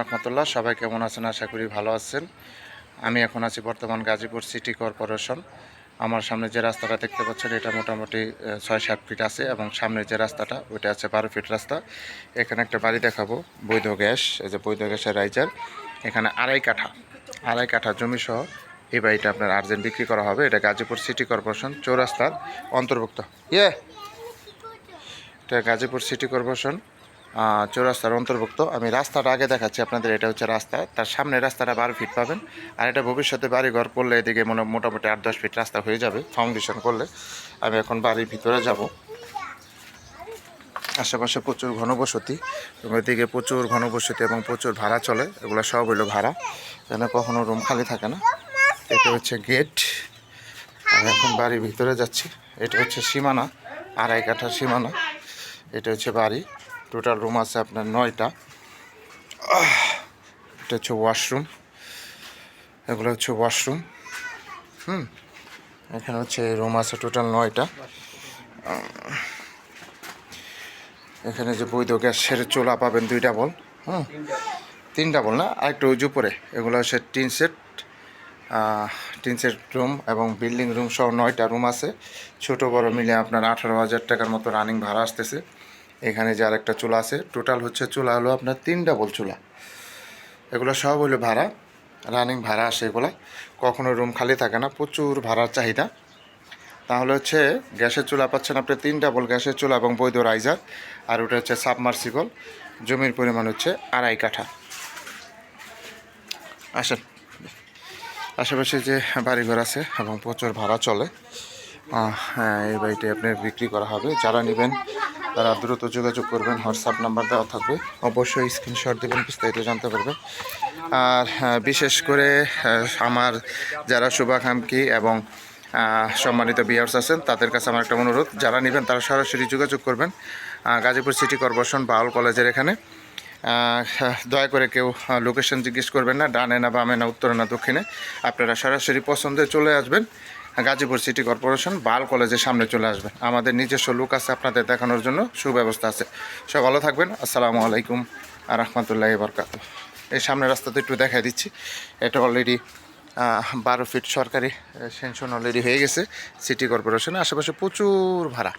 রহমতুল্লাহ, সবাই কেমন আছেন? আশা করি ভালো আছেন। আমি এখন আছি বর্তমান গাজীপুর সিটি কর্পোরেশন। আমার সামনে যে রাস্তাটা দেখতে পাচ্ছেন, এটা মোটামুটি ছয় সাত ফিট আছে এবং সামনে যে রাস্তাটা, ওইটা আছে বারো ফিট রাস্তা। এখানে একটা বাড়ি দেখাবো, বৈধ গ্যাস, এই যে বৈধ গ্যাসের রাইজার। এখানে আড়াই কাঠা আড়াই কাঠা জমি সহ এই বাড়িটা আপনার আর্জেন্ট বিক্রি করা হবে। এটা গাজীপুর সিটি কর্পোরেশন, চৌরাস্তার অন্তর্ভুক্ত। ইয়ে! এটা গাজীপুর সিটি কর্পোরেশন। চৌরাস্তার অন্তর্ভুক্ত। আমি রাস্তাটা আগে দেখাচ্ছি আপনাদের, এটা হচ্ছে রাস্তা। তার সামনে রাস্তাটা বারো ফিট পাবেন। আর এটা ভবিষ্যতে বাড়ি ঘর করলে এদিকে মনে মোটামুটি আট, দশ ফিট রাস্তা হয়ে যাবে ফাউন্ডেশন করলে। আমি এখন বাড়ির ভিতরে যাব। আশেপাশে প্রচুর ঘনবসতি, এবং এদিকে প্রচুর ঘনবসতি এবং প্রচুর ভাড়া চলে। এগুলো সব হইল ভাড়া। এখানে কখনো রুম খালি থাকে না। এটা হচ্ছে গেট আমি এখন বাড়ির ভিতরে যাচ্ছি। এটা হচ্ছে সীমানা, আড়াই কাঠার সীমানা। এটা হচ্ছে বাড়ি। টোটাল রুম আছে আপনার নয়টা। এটা হচ্ছে ওয়াশরুম এগুলো হচ্ছে ওয়াশরুম হুম, এখানে হচ্ছে রুম আছে টোটাল নয়টা। এখানে যে বৈধ গ্যাসের চোলা পাবেন দুইটা বল। হুম, তিনটা বল না আর একটু উঁচু পরে এগুলো হচ্ছে tin shed tin shed room এবং বিল্ডিং রুম সহ নয়টা রুম আছে। ছোট বড় মিলে আপনার আঠারো হাজার টাকার মতো রানিং ভাড়া আসতেছে। এখানে যে আরেকটা চুলা আছে টোটাল হচ্ছে চুলা হলো আপনার তিন ডাবল চুলা। এগুলো সব হলো ভাড়া রানিং ভাড়া আসে এগুলো কখনো রুম খালি থাকে না, প্রচুর ভাড়ার চাহিদা। তাহলে হচ্ছে গ্যাসের চুলা পাচ্ছেন আপনি তিন ডাবল গ্যাসের চুলা এবং বৈধ রাইজার আর ওটা হচ্ছে সাবমার্সিবল জমির পরিমাণ হচ্ছে আড়াই কাঠা। আসেন। আশেপাশে যে বাড়িঘর আছে এবং প্রচুর ভাড়া চলে। হ্যাঁ এই বাড়িটি আপনার বিক্রি করা হবে। যারা নেবেন তারা দ্রুত যোগাযোগ করবেন, হোয়াটসঅ্যাপ নাম্বার দেওয়া থাকবে। অবশ্যই স্ক্রিনশট দেবেন, বিস্তারিত জানতে পারবে। আর বিশেষ করে আমার যারা শুভাকাঙ্ক্ষী এবং সম্মানিত বিয়ার্স আছেন, তাদের কাছে আমার একটা অনুরোধ। যারা নেবেন, তারা সরাসরি যোগাযোগ করবেন গাজীপুর সিটি কর্পোরেশন বাউল কলেজের এখানে। দয়া করে কেউ লোকেশন জিজ্ঞেস করবেন না, ডানে না বামে না উত্তরে না দক্ষিণে। আপনারা সরাসরি পছন্দে চলে আসবেন। গাজীপুর সিটি কর্পোরেশন বাল কলেজের সামনে চলে আসবেন আমাদের নিজস্ব লুক আছে আপনাদের দেখানোর জন্য, সুব্যবস্থা আছে। সব ভালো থাকবেন, আসসালামু আলাইকুম আর রহমতুল্লাহ বরকাত এই সামনের রাস্তাতে একটু দেখাই দিচ্ছি, এটা অলরেডি বারো ফিট সরকারি সেনশন অলরেডি হয়ে গেছে সিটি কর্পোরেশনে আশেপাশে প্রচুর ভাড়া।